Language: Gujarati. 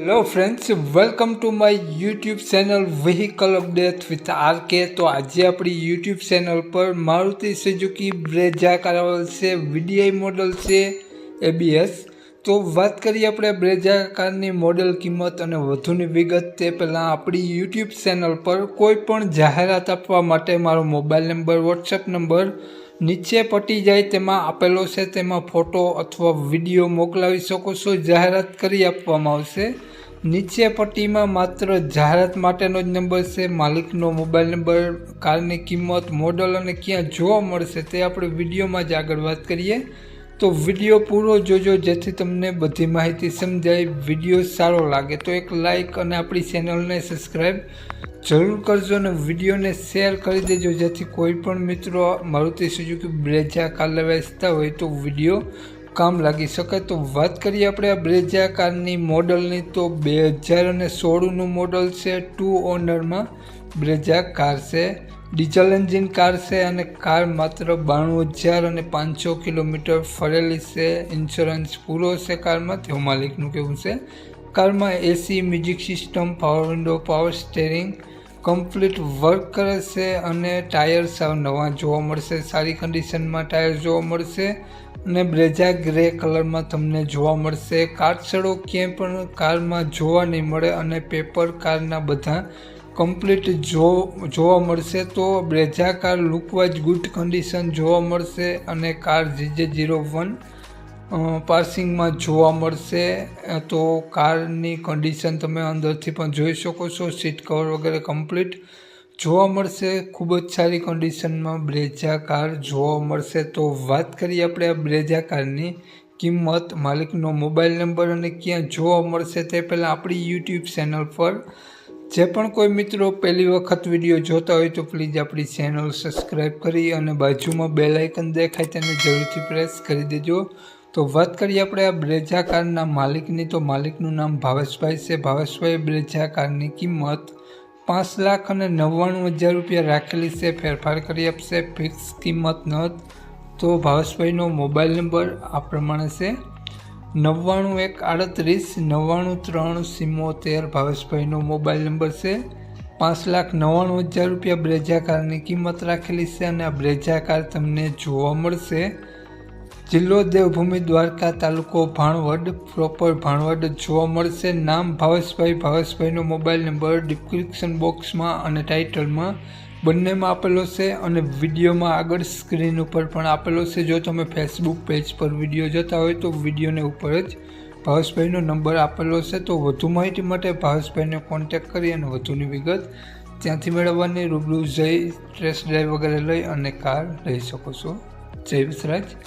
Hello friends welcome to my YouTube channel vehicle update with R K તો આજે આપણી યુટ્યુબ ચેનલ પર મારુતિ સુઝુકી બ્રેઝા કારાવલ છે વીડીઆઈ મોડલ છે એબીએસ તો વાત કરીએ આપણે બ્રેઝા કારની મોડલ કિંમત અને વધુની વિગત. તે પહેલાં આપણી યુટ્યુબ ચેનલ પર કોઈ પણ જાહેરાત આપવા માટે મારો મોબાઈલ નંબર વોટ્સએપ નંબર નીચે પટી જાય તેમાં આપેલો છે, તેમાં ફોટો અથવા વીડિયો મોકલાવી શકો છો, જાહેરાત કરી આપવામાં આવશે. નીચે પટ્ટીમાં માત્ર જાહેરાત માટેનો જ નંબર છે, માલિકનો મોબાઈલ નંબર, કારની કિંમત મોડલ અને ક્યાં જોવા મળશે તે આપણે વિડીયોમાં જ આગળ વાત કરીએ. તો વીડિયો પૂરો જોજો, જેથી તમને બધી માહિતી સમજાય, વીડિયો સારો લાગે. તો એક લાઈક અને આપણી ચેનલને સબસ્ક્રાઈબ જરૂર કરજો અને વિડીયોને શેર કરી દેજો, જેથી કોઈ પણ મિત્રો મારુતિ સુઝુકી બ્રેઝા કાર લેવા હોય તો વીડિયો કામ લાગી શકે તો વાત કરીએ આપણે આ બ્રેઝા કારની મોડલની. તો બે હજાર અને સોળનું મોડલ છે ટુ ઓનરમાં બ્રેઝા કાર છે ડીઝલ એન્જિન કાર છે અને કાર માત્ર બાણું હજાર અને પાંચસો કિલોમીટર ફરેલી છે. ઇન્સ્યોરન્સ પૂરો છે કારમાં તેવું માલિકનું કહેવું છે. કારમાં AC music system power window power steering complete work કરે છે અને ટાયર સાવ નવા જોવા મળશે, સારી કન્ડિશનમાં ટાયર જોવા મળશે અને બ્રેઝા ગ્રે કલરમાં તમને જોવા મળશે. કાચડો ક્યાંય પણ કારમાં જોવા નહીં મળે અને પેપર કારના બધા કમ્પ્લીટ જો, જોવા મળશે તો Brezza car lookwise good condition જોવા મળશે અને કાર જીજે જીરો વન પાર્સિંગમાં જોવા મળશે. તો કારની કન્ડિશન તમે અંદરથી પણ જોઈ શકો છો. સીટ કવર વગેરે કમ્પ્લીટ જોવા મળશે. ખૂબ જ સારી કન્ડિશનમાં બ્રેઝા કાર જોવા મળશે. તો વાત કરીએ આપણે આ બ્રેઝા કારની કિંમત, માલિકનો મોબાઈલ નંબર અને ક્યાં જોવા મળશે તે પહેલાં આપણી યુટ્યુબ ચેનલ પર. જે પણ કોઈ મિત્રો પહેલી વખત વીડિયો જોતા હોય તો પ્લીઝ આપણી ચેનલ સબસ્ક્રાઈબ કરી અને બાજુમાં બે લાઇકન દેખાય તેને જરૂરથી પ્રેસ કરી દેજો. તો વાત કરીએ આપણે આ બ્રેઝા કારના માલિકની. તો માલિકનું નામ ભાવેશભાઈ છે. ભાવેશભાઈ બ્રેજા કારની કિંમત પાંચ લાખ અને નવ્વાણું હજાર રૂપિયા રાખેલી છે. ફેરફાર કરી આપશે. ફિક્સ કિંમત ન તો ભાવેશભાઈનો મોબાઈલ નંબર આ પ્રમાણે છે. નવ્વાણું એક આડત્રીસ, નવ્વાણું ત્રણ સિમોતેર ભાવેશભાઈનો મોબાઈલ નંબર છે. પાંચ લાખ નવ્વાણું હજાર રૂપિયા બ્રેજા કારની કિંમત રાખેલી છે અને આ બ્રેઝા કાર તમને જોવા મળશે. જિલ્લો દેવભૂમિ દ્વારકા તાલુકો ભાણવડ પ્રોપર ભાણવડ જોવા મળશે. નામ ભાવેશભાઈ. ભાવેશભાઈનો મોબાઈલ નંબર ડિસ્ક્રિપ્શન બોક્સમાં અને ટાઇટલમાં બંનેમાં આપેલો છે અને વિડીયોમાં આગળ સ્ક્રીન ઉપર પણ આપેલો છે. જો તમે ફેસબુક પેજ પર વીડિયો જોતા હોય તો વિડીયોને ઉપર જ ભાવેશભાઈનો નંબર આપેલો છે. તો વધુ માહિતી માટે ભાવેશભાઈને કોન્ટેક કરી અને વધુની વિગત ત્યાંથી મેળવવાની. રૂબરૂ જઈ ટ્રેસ ડ્રાઈવ વગેરે લઈ અને કાર લઈ શકો છો. જય વિસરાજ.